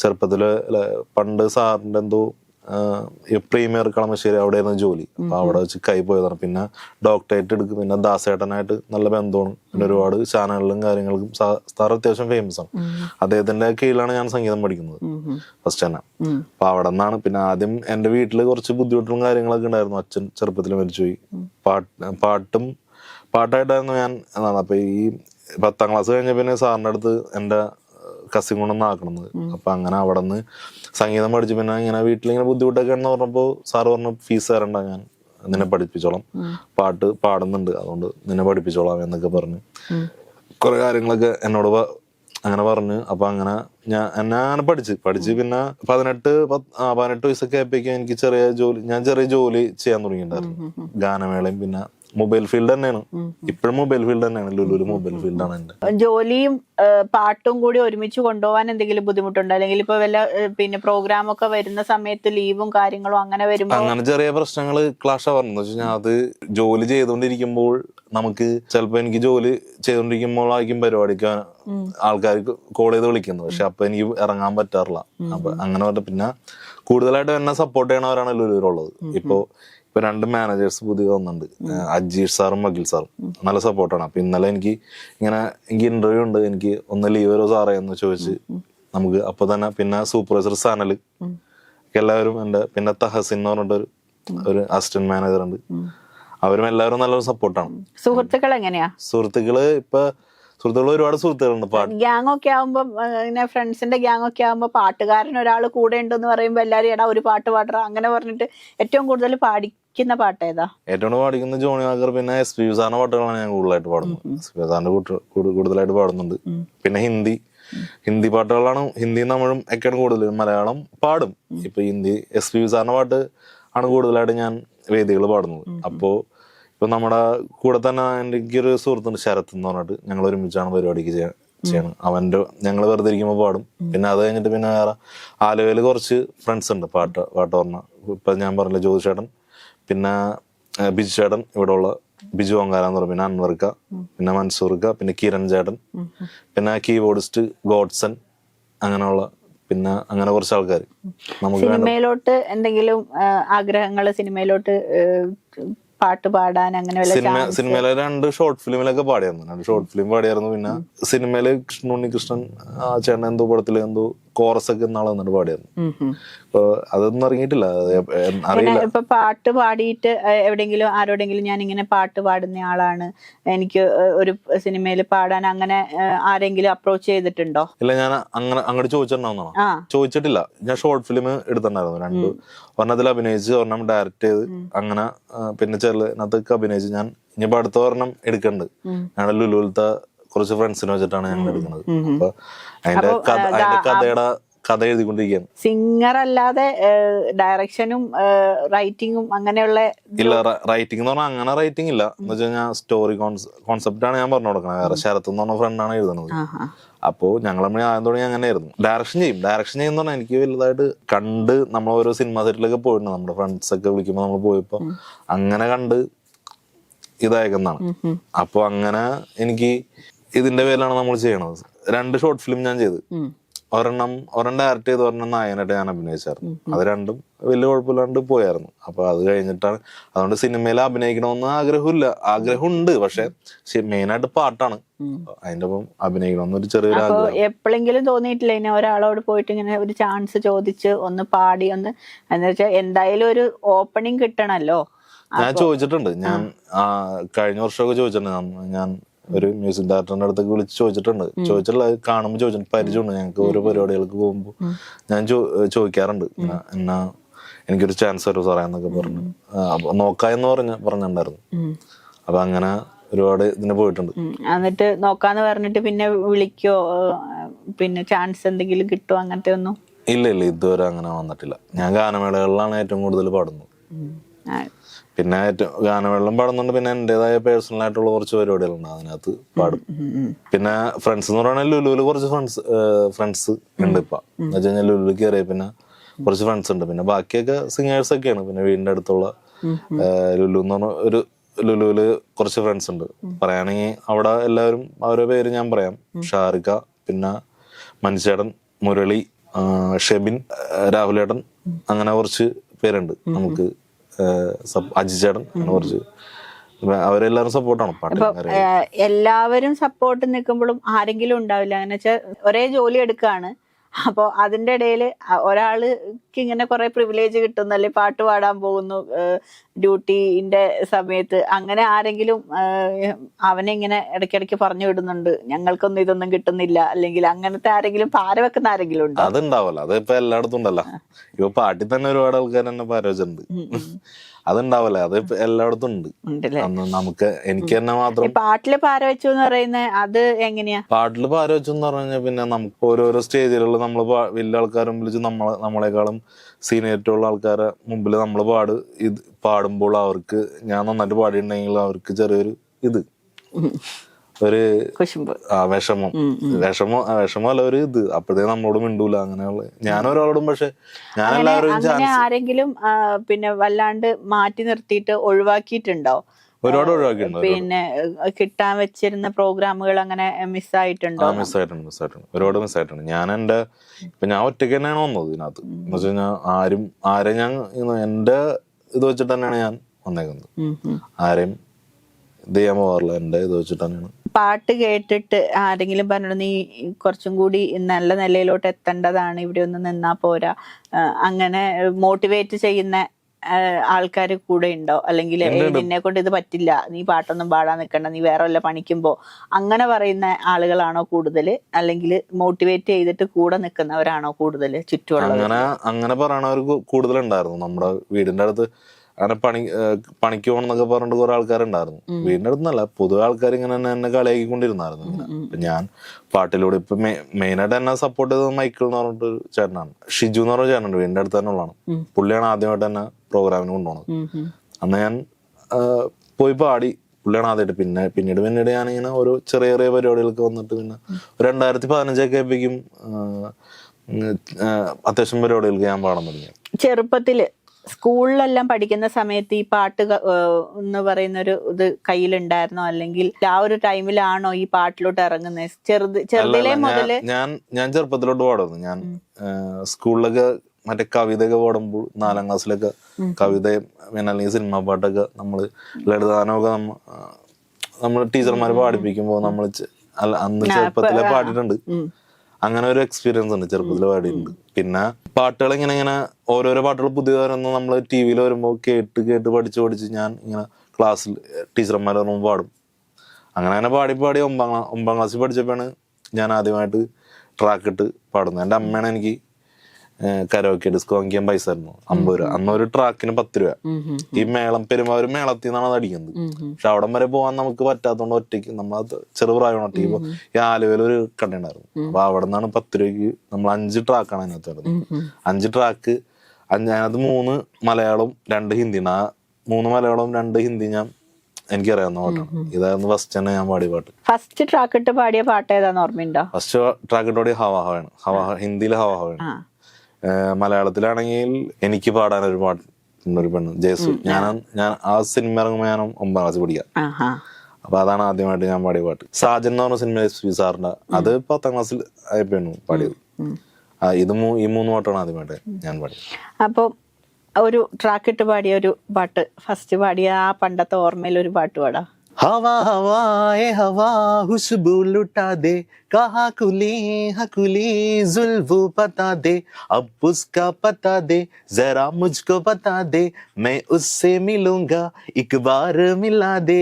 ചെറുപ്പത്തിൽ പണ്ട് സാറിന്റെ എന്തോ പ്രീമിയർ കളമശ്ശേരി അവിടെയായിരുന്നു ജോലി. അപ്പൊ അവിടെ വെച്ച് കൈ പോയതാണ്. പിന്നെ ഡോക്ടറേറ്റ് എടുക്കും. പിന്നെ ദാസേട്ടനായിട്ട് നല്ല ബന്ധമാണ് പിന്നെ ഒരുപാട് ചാനലുകളും കാര്യങ്ങൾക്കും സാർ അത്യാവശ്യം ഫേമസ് ആണ്. അദ്ദേഹത്തിന്റെ കീഴിലാണ് ഞാൻ സംഗീതം പഠിക്കുന്നത്. ഫസ്റ്റ് തന്നെ. അപ്പൊ അവിടെ നിന്നാണ് പിന്നെ ആദ്യം എന്റെ വീട്ടിൽ കുറച്ച് ബുദ്ധിമുട്ടുകളും കാര്യങ്ങളൊക്കെ ഉണ്ടായിരുന്നു. അച്ഛൻ ചെറുപ്പത്തിൽ മരിച്ചുപോയി. പാട്ട് പാട്ടും പാട്ടായിട്ടായിരുന്നു ഞാൻ എന്നാണ് അപ്പൊ ഈ പത്താം ക്ലാസ് കഴിഞ്ഞ പിന്നെ സാറിന്റെ അടുത്ത് എന്റെ കസിൻ കൊണ്ടൊന്ന് ആക്കണത്. അപ്പൊ അങ്ങനെ അവിടെ നിന്ന് സംഗീതം പഠിച്ചു പിന്നെ ഇങ്ങനെ വീട്ടിലിങ്ങനെ ബുദ്ധിമുട്ടൊക്കെ എന്ന് പറഞ്ഞപ്പോ സാറ് പറഞ്ഞു ഫീസ് തരണ്ട ഞാൻ നിന്നെ പഠിപ്പിച്ചോളാം. പാട്ട് പാടുന്നുണ്ട് അതുകൊണ്ട് നിന്നെ പഠിപ്പിച്ചോളാം എന്നൊക്കെ പറഞ്ഞു. കുറെ കാര്യങ്ങളൊക്കെ എന്നോട് അങ്ങനെ പറഞ്ഞു. അപ്പൊ അങ്ങനെ ഞാൻ എന്നെ അങ്ങനെ പഠിച്ച്. പഠിച്ച് പിന്നെ പതിനെട്ട് പതിനെട്ട് വയസ്സൊക്കെ ആയപ്പോഴേക്കും എനിക്ക് ചെറിയ ജോലി ഞാൻ ചെറിയ ജോലി ചെയ്യാൻ തുടങ്ങിയിട്ടുണ്ടായിരുന്നു. ഗാനമേളയും പിന്നെ മൊബൈൽ ഫീൽഡ് തന്നെയാണ്. ഇപ്പോഴും മൊബൈൽ ഫീൽഡ് തന്നെയാണ്. ലുലു മൊബൈൽ ഫീൽഡാണ് എന്റെ ജോലിയും പാട്ടും കൂടി ഒരുമിച്ച് കൊണ്ടുപോകാൻ എന്തെങ്കിലും ബുദ്ധിമുട്ടുണ്ടോ? അല്ലെങ്കിൽ ഇപ്പൊ വല്ല പിന്നെ പ്രോഗ്രാം ഒക്കെ വരുന്ന സമയത്ത് ലീവും കാര്യങ്ങളും അങ്ങനെ വരുമ്പോ അങ്ങനെ ചെറിയ പ്രശ്നങ്ങൾ ക്ലാഷ് ആവാറുണ്ട്. വെച്ചാൽ അത് ജോലി ചെയ്തുകൊണ്ടിരിക്കുമ്പോൾ നമുക്ക് ചിലപ്പോ എനിക്ക് ജോലി ചെയ്തുകൊണ്ടിരിക്കുമ്പോഴായിരിക്കും പരിപാടിക്ക് ആൾക്കാർ കോൾ ചെയ്ത് വിളിക്കുന്നത്. പക്ഷെ അപ്പൊ എനിക്ക് ഇറങ്ങാൻ പറ്റാറില്ല. അപ്പൊ അങ്ങനെ പറഞ്ഞ പിന്നെ കൂടുതലായിട്ട് എന്നെ സപ്പോർട്ട് ചെയ്യണവരാണ് ലുലുവിലുള്ളത് ഇപ്പോ ഇപ്പൊ രണ്ട് മാനേജേഴ്സ് പുതിയ വന്നിട്ടുണ്ട്. അജീഷ് സാറും മകിൽ സാറും. നല്ല സപ്പോർട്ടാണ് അപ്പൊ ഇന്നലെ എനിക്ക് ഇങ്ങനെ എനിക്ക് ഇന്റർവ്യൂ ഉണ്ട്. എനിക്ക് ഒന്ന് ലീവ് വരോ സാറേ എന്ന് ചോദിച്ച് നമുക്ക് അപ്പൊ തന്നെ പിന്നെ സൂപ്പർവൈസർ സാനൽ എല്ലാവരും എന്റെ പിന്നെ തഹസിൻ എന്ന് പറഞ്ഞിട്ടൊരു ഒരു അസിസ്റ്റന്റ് മാനേജർ ഉണ്ട്. അവരും എല്ലാവരും നല്ലൊരു സപ്പോർട്ടാണ് സുഹൃത്തുക്കൾ എങ്ങനെയാ? സുഹൃത്തുക്കൾ ഇപ്പൊ സുഹൃത്തുക്കൾ ഒരുപാട് സുഹൃത്തുക്കളുണ്ട് പാട്ട് ഗ്യാങ് ഒക്കെ ആവുമ്പോ ഇങ്ങനെ ഫ്രണ്ട്സിന്റെ ഗ്യാങ് ഒക്കെ ആവുമ്പോ പാട്ടുകാരൻ ഒരാൾ കൂടെ ഉണ്ടെന്ന് പറയുമ്പോ എല്ലാരും എടാ ഒരു പാട്ട് പാടറ അങ്ങനെ പറഞ്ഞിട്ട് ഏറ്റവും കൂടുതൽ പാടിക്കുന്ന പാട്ട് ഏതാ? ഏറ്റവും കൂടുതൽ പാടിക്കുന്ന ജോണി വാക്കർ പിന്നെ എസ് പി സാറിന്റെ പാട്ടുകളാണ് ഞാൻ കൂടുതലായിട്ട് പാടുന്നത്. എസ് പി സാറിന്റെ കൂടുതലായിട്ട് പാടുന്നുണ്ട്. പിന്നെ ഹിന്ദി. ഹിന്ദി പാട്ടുകളാണ് ഹിന്ദിയും തമിഴും ഒക്കെയാണ് കൂടുതൽ മലയാളം പാടും. ഇപ്പൊ ഹിന്ദി എസ് പി സാറിന്റെ പാട്ട് ആണ് കൂടുതലായിട്ട് ഞാൻ വേദികൾ പാടുന്നത്. അപ്പോ ഇപ്പൊ നമ്മുടെ കൂടെ തന്നെ എനിക്ക് ഒരു സുഹൃത്തുണ്ട് ശരത്ത് എന്ന് പറഞ്ഞിട്ട് ഞങ്ങൾ ഒരുമിച്ചാണ് പരിപാടിക്ക് ചെയ്യാൻ ചെയ്യണം. അവന്റെ ഞങ്ങൾ വെറുതെ ഇരിക്കുമ്പോൾ പാടും. പിന്നെ അത് കഴിഞ്ഞിട്ട് പിന്നെ വേറെ ആലുവയിൽ കുറച്ച് ഫ്രണ്ട്സ് ഉണ്ട്. പാട്ട് പാട്ട് പറഞ്ഞ ഇപ്പൊ ഞാൻ പറഞ്ഞില്ല ജ്യോതിഷേട്ടൻ പിന്നെ ഏഹ്, ബിജു ചേട്ടൻ ഇവിടെ ഉള്ള ബിജു ഓങ്കാര എന്ന് പറയും. പിന്നെ അൻവർക്ക പിന്നെ മൻസൂർക്ക പിന്നെ കിരൺ ചേട്ടൻ പിന്നെ കീബോർഡിസ്റ്റ് ഗോഡ്സൺ അങ്ങനെയുള്ള പിന്നെ അങ്ങനെ കുറച്ച് ആൾക്കാർ സിനിമയിലോട്ട് എന്തെങ്കിലും ആഗ്രഹങ്ങൾ സിനിമയിലോട്ട് പാട്ട് പാടാൻ അങ്ങനെ സിനിമ? സിനിമയിലെ രണ്ട് ഷോർട്ട് ഫിലിമിലൊക്കെ പാടിയായിരുന്നു രണ്ട് ഷോർട്ട് ഫിലിം പാടിയായിരുന്നു പിന്നെ സിനിമയിൽ കൃഷ്ണ ഉണ്ണികൃഷ്ണൻ ആ ചേട്ടൻ എന്തോ പടത്തിൽ എന്തോ കോറസ് ഒക്കെ നാളെ വന്നിട്ട് പാടിയായിരുന്നു അതൊന്നും ഇറങ്ങിയിട്ടില്ല. പിന്നെ അറിയില്ല. ഇപ്പൊ പാട്ട് പാടിയിട്ട് എവിടെങ്കിലും എവിടെയെങ്കിലും ആരോടെങ്കിലും ഞാൻ ഇങ്ങനെ പാട്ട് പാടുന്ന ആളാണ്. എനിക്ക് ഒരു സിനിമയിൽ പാടാൻ അങ്ങനെ ആരെങ്കിലും അപ്രോച്ച് ചെയ്തിട്ടുണ്ടോ? ഇല്ല ഞാൻ അങ്ങനെ അങ്ങോട്ട് ചോദിച്ചിട്ടുണ്ടാവുന്നതാണ്? ആ. ചോദിച്ചിട്ടില്ല. ഞാൻ ഷോർട്ട് ഫിലിം എടുത്തിട്ടുണ്ടായിരുന്നു രണ്ട്. ഒരെണ്ണത്തിൽ അഭിനയിച്ച് ഒരെണ്ണം ഡയറക്റ്റ് ചെയ്ത് അങ്ങനെ പിന്നെ ചെറിയ അഭിനയിച്ച് ഞാൻ ഇനിയിപ്പോ അടുത്ത ഒരെണ്ണം എടുക്കണ്ട്. ഞങ്ങളുടെ ലുലുവിലത്തെ കുറച്ച് ഫ്രണ്ട്സിനെ വെച്ചിട്ടാണ് ഞങ്ങൾ എടുക്കുന്നത്. അപ്പൊ അതിന്റെ അതിന്റെ കഥയുടെ കഥ എഴുതിക്കൊണ്ടിരിക്കുകയാണ്. സിംഗർ അല്ലാതെ ഡയറക്ഷനും റൈറ്റിങ്ങും അങ്ങനെയുള്ള ഇല്ല റൈറ്റിംഗ് എന്ന് പറഞ്ഞാൽ അങ്ങനെ റൈറ്റിംഗ് ഇല്ല. എന്ന് വെച്ച് കഴിഞ്ഞാൽ സ്റ്റോറി കോൺസെപ്റ്റ് ആണ് ഞാൻ പറഞ്ഞു കൊടുക്കുന്നത് വേറെ ശരത്ത് എന്ന് പറഞ്ഞ ഫ്രണ്ടാണ് എഴുതുന്നത്. ആഹാ. അപ്പോ ഞങ്ങൾ തമ്മിൽ ആദ്യം തുടങ്ങി അങ്ങനെയായിരുന്നു ഡയറക്ഷൻ ചെയ്യും. ഡയറക്ഷൻ ചെയ്യുന്ന പറഞ്ഞാൽ എനിക്ക് വലുതായിട്ട് കണ്ട് നമ്മൾ ഓരോ സിനിമ സെറ്റിലൊക്കെ പോയിട്ടുണ്ട്. നമ്മുടെ ഫ്രണ്ട്സ് ഒക്കെ വിളിക്കുമ്പോൾ നമ്മൾ പോയപ്പോ അങ്ങനെ കണ്ട് ഇതായേക്കുന്നതാണ്. അപ്പൊ അങ്ങനെ എനിക്ക് ഇതിന്റെ പേരിലാണ് നമ്മൾ ചെയ്യണത്. രണ്ട് ഷോർട്ട് ഫിലിം ഞാൻ ചെയ്ത്. ഒരെണ്ണം ഒരെണ്ണം ഡയറക്റ്റ് ചെയ്ത് ഒരെണ്ണം നായകനായിട്ട് ഞാൻ അഭിനയിച്ചായിരുന്നു. അത് രണ്ടും വലിയ കുഴപ്പമില്ലാണ്ട് പോയായിരുന്നു. അപ്പൊ അത് കഴിഞ്ഞിട്ടാണ് അതുകൊണ്ട് സിനിമയിൽ അഭിനയിക്കണമെന്ന് ആഗ്രഹമില്ല. ആഗ്രഹമുണ്ട് പക്ഷെ മെയിൻ ആയിട്ട് പാട്ടാണ്. അതിന്റെ ഒപ്പം അഭിനയിക്കണമെന്ന് ഒരു ചെറിയൊരു ആഗ്രഹം. എപ്പോഴെങ്കിലും തോന്നിയിട്ടില്ല ഇനി ഒരാളോട് പോയിട്ട് ഇങ്ങനെ ഒരു ചാൻസ് ചോദിച്ച് ഒന്ന് പാടി ഒന്ന് എന്താ വെച്ചാൽ എന്തായാലും ഒരു ഓപ്പണിംഗ് കിട്ടണല്ലോ. ഞാൻ ചോദിച്ചിട്ടുണ്ട്. ഞാൻ കഴിഞ്ഞ വർഷമൊക്കെ ചോദിച്ചിട്ടുണ്ട്. ഞാൻ ഒരു മ്യൂസിക് ഡയറക്ടറിന്റെ അടുത്തേക്ക് വിളിച്ച് ചോദിച്ചിട്ടുണ്ട്. ചോദിച്ചിട്ടുള്ള കാണുമ്പോൾ ചോദിച്ചിട്ടുണ്ട്. പരിചയമുണ്ട് ഞങ്ങൾക്ക്. ഓരോ പരിപാടികൾക്ക് പോകുമ്പോൾ ഞാൻ ചോദിക്കാറുണ്ട്. എന്നാ എനിക്കൊരു ചാൻസ് വരും സാറേ എന്നൊക്കെ പറഞ്ഞു. അപ്പൊ നോക്കാന്ന് പറഞ്ഞ പറഞ്ഞിട്ടുണ്ടായിരുന്നു. അപ്പൊ അങ്ങനെ ഒരുപാട് ഇതിന് പോയിട്ടുണ്ട്. എന്നിട്ട് നോക്കാന്ന് പറഞ്ഞിട്ട് പിന്നെ വിളിക്കോ? പിന്നെ ചാൻസ് എന്തെങ്കിലും കിട്ടുമോ അങ്ങനത്തെ ഒന്നും? ഇല്ല ഇല്ല. ഇതുവരെ അങ്ങനെ വന്നിട്ടില്ല. ഞാൻ ഗാനമേളകളിലാണ് ഏറ്റവും കൂടുതൽ പാടുന്നത്. പിന്നെ ഗാനവെള്ളം പാടുന്നുണ്ട്. പിന്നെ എന്റേതായ പേഴ്സണൽ ആയിട്ടുള്ള കുറച്ച് പരിപാടികളുണ്ട് അതിനകത്ത് പാടും. പിന്നെ ഫ്രണ്ട്സ് എന്ന് പറയുന്നത് ലുലുവിൽ കുറച്ച് ഫ്രണ്ട്സ് ഫ്രണ്ട്സ് ഉണ്ട് ഇപ്പൊ. എന്ന് വെച്ച് കഴിഞ്ഞാൽ ലുലുവിൽ കയറിയ പിന്നെ കുറച്ച് ഫ്രണ്ട്സ് ഉണ്ട്. പിന്നെ ബാക്കിയൊക്കെ സിംഗേഴ്സ് ഒക്കെയാണ്. പിന്നെ വീടിന്റെ അടുത്തുള്ള ലുലു എന്ന് പറഞ്ഞ ഒരു ലുലുവിൽ കുറച്ച് ഫ്രണ്ട്സ് ഉണ്ട്. പറയുകയാണെങ്കിൽ അവിടെ എല്ലാവരും അവരുടെ പേര് ഞാൻ പറയാം. ഷാരുഖ പിന്നെ മനുഷ്യേടൻ മുരളി ഷെബിൻ രാഹുലേട്ടൻ അങ്ങനെ കുറച്ച് പേരുണ്ട് നമുക്ക് ഏഹ്, സപ്പ്- അജി ചേട്ടൻ അങ്ങനെ കുറച്ച് അവരെല്ലാരും സപ്പോർട്ടാണ് എല്ലാവരും സപ്പോർട്ട് നിൽക്കുമ്പോഴും ആരെങ്കിലും ഉണ്ടാവില്ല. അങ്ങനെ വെച്ചാൽ ഒരേ ജോലി എടുക്കാണ്. അപ്പോൾ അതിന്റെ ഇടയിൽ ഒരാൾക്ക് ഇങ്ങനെ കുറെ പ്രിവിലേജ് കിട്ടുന്നു അല്ലെ പാട്ട് പാടാൻ പോകുന്നു ഡ്യൂട്ടിന്റെ സമയത്ത്. അങ്ങനെ ആരെങ്കിലും അവനെ ഇങ്ങനെ ഇടയ്ക്കിടയ്ക്ക് പറഞ്ഞു വിടുന്നുണ്ട് ഞങ്ങൾക്കൊന്നും ഇതൊന്നും കിട്ടുന്നില്ല. അല്ലെങ്കിൽ അങ്ങനത്തെ ആരെങ്കിലും പാര വെക്കുന്ന ആരെങ്കിലും ഉണ്ടോ? അതുണ്ടാവല്ലോ. അതിപ്പോ ഇപ്പൊ എല്ലായിടത്തും ഉണ്ടല്ലോ. ഇപ്പൊ പാട്ടിൽ തന്നെ ഒരുപാട് ആൾക്കാർ തന്നെ പാരോചിട്ടുണ്ട് അതുണ്ടാവല്ലേ അത് എല്ലായിടത്തും ഉണ്ട്. അന്ന് നമുക്ക് എനിക്ക് തന്നെ മാത്രം പാട്ടിൽ പാര വെച്ചു എന്ന് പറയുന്നത് അത് എങ്ങനെയാ? പാട്ടിൽ പാര എന്ന് പറഞ്ഞാൽ പിന്നെ നമുക്ക് ഓരോരോ സ്റ്റേജിലുള്ള നമ്മൾ വലിയ ആൾക്കാരെ വിളിച്ച് നമ്മളെ നമ്മളെക്കാളും സീനിയറിറ്റുള്ള ആൾക്കാരെ മുമ്പിൽ നമ്മൾ പാട് ഇത് പാടുമ്പോൾ അവർക്ക് ഞാൻ നന്നായിട്ട് പാടിയിട്ടുണ്ടെങ്കിൽ അവർക്ക് ചെറിയൊരു ഇത്. ഒരു വിഷമം. വിഷമോ വിഷമോ അല്ല ഒരു ഇത്. അപ്പോഴേ നമ്മളോട് മിണ്ടൂല അങ്ങനെയുള്ള. ഞാൻ ഒരാളോടും പക്ഷെ ഞാൻ എല്ലാവരും ആരെങ്കിലും പിന്നെ വല്ലാണ്ട് മാറ്റി നിർത്തിയിട്ട് ഒഴിവാക്കിയിട്ടുണ്ടോ? ഒരുപാട് ഒഴിവാക്കിയിട്ടുണ്ട് പിന്നെ കിട്ടാൻ വെച്ചിരുന്ന പ്രോഗ്രാമുകൾ അങ്ങനെ മിസ്സായിട്ടുണ്ടോ? മിസ്സായിട്ടുണ്ട് മിസ്സായിട്ടുണ്ട്. ഒരുപാട് മിസ്സായിട്ടുണ്ട്. ഞാൻ എന്റെ ഇപ്പൊ ഞാൻ ഒറ്റയ്ക്ക് തന്നെയാണ് വന്നത് ഇതിനകത്ത്. എന്ന് വെച്ച് കഴിഞ്ഞാൽ ആരും ആരെ ഞാൻ എന്റെ എന്റെ ഇത് വെച്ചിട്ട് തന്നെയാണ് ഞാൻ വന്നേക്കുന്നത്. ആരെയും ഇത് ചെയ്യാൻ പോകാറില്ല. എന്റെ ഇത് വെച്ചിട്ട് തന്നെയാണ് പാട്ട് കേട്ടിട്ട് ആരെങ്കിലും പറഞ്ഞു നീ കുറച്ചും കൂടി നല്ല നിലയിലോട്ട് എത്തേണ്ടതാണ് ഇവിടെ ഒന്ന് നിന്നാ പോരാ. അങ്ങനെ മോട്ടിവേറ്റ് ചെയ്യുന്ന ആൾക്കാർ കൂടെ ഉണ്ടോ? അല്ലെങ്കിൽ നിന്നെ കൊണ്ട് ഇത് പറ്റില്ല നീ പാട്ടൊന്നും പാടാൻ നിൽക്കണ്ട നീ വേറെ വല്ല പണിക്കുമ്പോ. അങ്ങനെ പറയുന്ന ആളുകളാണോ കൂടുതൽ അല്ലെങ്കിൽ മോട്ടിവേറ്റ് ചെയ്തിട്ട് കൂടെ നിൽക്കുന്നവരാണോ കൂടുതൽ ചുറ്റുമുള്ള അങ്ങനെ അങ്ങനെ പറയണവർ കൂടുതലുണ്ടായിരുന്നു. നമ്മുടെ വീടിന്റെ അടുത്ത് അങ്ങനെ പണി പണിക്ക് പോകണം എന്നൊക്കെ പറഞ്ഞിട്ട് കുറെ ആൾക്കാരുണ്ടായിരുന്നു. വീടിന്റെ അടുത്തുനിന്നല്ല പൊതുവെ ആൾക്കാർ ഇങ്ങനെ തന്നെ എന്നെ കളിയാക്കിക്കൊണ്ടിരുന്നായിരുന്നു ഇങ്ങനെ അപ്പൊ ഞാൻ പാട്ടിലൂടെ ഇപ്പൊ മെയിനായിട്ട് എന്നെ സപ്പോർട്ട് ചെയ്തത് മൈക്കിൾ എന്ന് പറഞ്ഞിട്ട് ഒരു ചേട്ടനാണ്. ഷിജു എന്ന് പറഞ്ഞ ചേട്ടനുണ്ട് വീടിന്റെ അടുത്ത് തന്നെ ഉള്ളതാണ്. പുള്ളിയാണ് ആദ്യമായിട്ട് എന്നെ പ്രോഗ്രാമിന് കൊണ്ടുപോകുന്നത്. അന്ന് ഞാൻ പോയി പാടി. പുള്ളിയാണ് ആദ്യമായിട്ട്. പിന്നെ പിന്നീട് പിന്നീട് ഞാനിങ്ങനെ ഓരോ ചെറിയ ചെറിയ പരിപാടികൾക്ക് വന്നിട്ട് പിന്നെ ഒരു രണ്ടായിരത്തി പതിനഞ്ചൊക്കെ ആയപ്പോഴേക്കും അത്യാവശ്യം പരിപാടികൾക്ക് ഞാൻ പാടാൻ തുടങ്ങി. ചെറുപ്പത്തിൽ സ്കൂളിലെല്ലാം പഠിക്കുന്ന സമയത്ത് ഈ പാട്ട് എന്ന് പറയുന്ന ഒരു ഇത് കയ്യിലുണ്ടായിരുന്നോ? അല്ലെങ്കിൽ ആ ഒരു ടൈമിലാണോ ഈ പാട്ടിലോട്ട് ഇറങ്ങുന്നത് ചെറുത് ചെറുതിലെ മുതൽ ഞാൻ ഞാൻ ചെറുപ്പത്തിലോട്ട് പാടുന്നു. ഞാൻ സ്കൂളിലൊക്കെ മറ്റേ കവിതയൊക്കെ പാടുമ്പോൾ നാലാം ക്ലാസ്സിലൊക്കെ കവിതയും പിന്നെ അല്ലെങ്കിൽ സിനിമാ പാട്ടൊക്കെ നമ്മൾ ലളിതാനമൊക്കെ നമ്മ നമ്മൾ ടീച്ചർമാർ പാടിപ്പിക്കുമ്പോൾ നമ്മൾ അന്ന് ചെറുപ്പത്തിലെ പാടിയിട്ടുണ്ട്. അങ്ങനെ ഒരു എക്സ്പീരിയൻസ് ഉണ്ട് ചെറുപ്പത്തിൽ പാടിയിട്ടുണ്ട്. പിന്നെ പാട്ടുകൾ ഇങ്ങനെ ഇങ്ങനെ ഓരോരോ പാട്ടുകൾ പുതിയ വരുന്ന നമ്മൾ ടി വിയിൽ വരുമ്പോൾ കേട്ട് കേട്ട് പഠിച്ച് പഠിച്ച് ഞാൻ ഇങ്ങനെ ക്ലാസ്സിൽ ടീച്ചർമാർ പറയുമ്പോൾ പാടും. അങ്ങനെ അങ്ങനെ പാടി പാടി ഒമ്പാം ഒമ്പാം ക്ലാസ്സിൽ പഠിച്ചപ്പോഴാണ് ഞാൻ ആദ്യമായിട്ട് ട്രാക്ക് ഇട്ട് പാടുന്നത്. എന്റെ അമ്മയാണ് എനിക്ക് കരോക്കെ ഡിസ്കോ വാങ്ങിക്കാൻ പൈസ ആയിരുന്നു അമ്പത് രൂപ. അന്ന് ഒരു ട്രാക്കിന് പത്ത് രൂപ. ഈ മേളം പെരുമാവൂർ മേളത്തിൽ നിന്നാണ് അത് അടിക്കുന്നത്. പക്ഷെ അവിടം വരെ പോകാൻ നമുക്ക് പറ്റാത്തതുകൊണ്ട് ഒറ്റയ്ക്ക് നമ്മൾ ചെറുപ്രായമാണ് ഒറ്റയ്ക്ക് ഈ ആലുവയിൽ ഒരു കട ഉണ്ടായിരുന്നു. അപ്പൊ അവിടെ നിന്നാണ് പത്ത് രൂപയ്ക്ക് നമ്മൾ അഞ്ച് ട്രാക്കാണ് അതിനകത്ത് വരുന്നത്. അഞ്ച് ട്രാക്ക് അഞ്ച് അതിനകത്ത് മൂന്ന് മലയാളം രണ്ട് ഹിന്ദിയാണ് ആ മൂന്ന് മലയാളവും രണ്ട് ഹിന്ദി ഞാൻ എനിക്കറിയാവുന്ന പാട്ടാണ്. ഇതായിരുന്നു ഫസ്റ്റ് തന്നെ ഞാൻ പാടിയ പാട്ട്. ഫസ്റ്റ് ട്രാക്ക് ഇട്ട് പാടിയ പാട്ട് ഏതാന്ന് ഓർമ്മയുണ്ടോ? ഫസ്റ്റ് ട്രാക്ക് ഇട്ട് ഹവാ ഹവയാണ്. ഹവാ ഹിന്ദിയിൽ ഹവാ ഹവയാണ്. ആ. ഏഹ് മലയാളത്തിലാണെങ്കിൽ എനിക്ക് പാടാൻ ഒരു പാട്ട് ഒരു പെണ്ണ് ജയസു ഞാൻ ഞാൻ ആ സിനിമ ഇറങ്ങുമ്പോൾ ഞാൻ ഒമ്പതാം ക്ലാസ് പഠിക്കാം. അപ്പൊ അതാണ് ആദ്യമായിട്ട് ഞാൻ പാടിയ പാട്ട്. സാജൻ എന്ന് പറഞ്ഞ സിനിമ എസ് പി സാറിന്റെ അത് പത്താം ക്ലാസ്സിൽ ആയപ്പോഴാണ് പാടിയത്. ഇത് ഈ മൂന്ന് പാട്ടാണ് ആദ്യമായിട്ട് ഞാൻ പാടിയത്. അപ്പോൾ ഒരു ട്രാക്ക് ഇട്ട് പാടിയ ഒരു പാട്ട് ഫസ്റ്റ് പാടിയ ആ പണ്ടത്തെ ഓർമ്മയിൽ ഒരു പാട്ട് പാടാം. ഹവാ ഹവാ ഹവാ ഹുസ്ബു कहा कुली हकुली जुल्फू पता दे। अब उसका पता दे, जरा मुझको बता दे, मैं उससे मिलूँगा, एक बार मिला दे,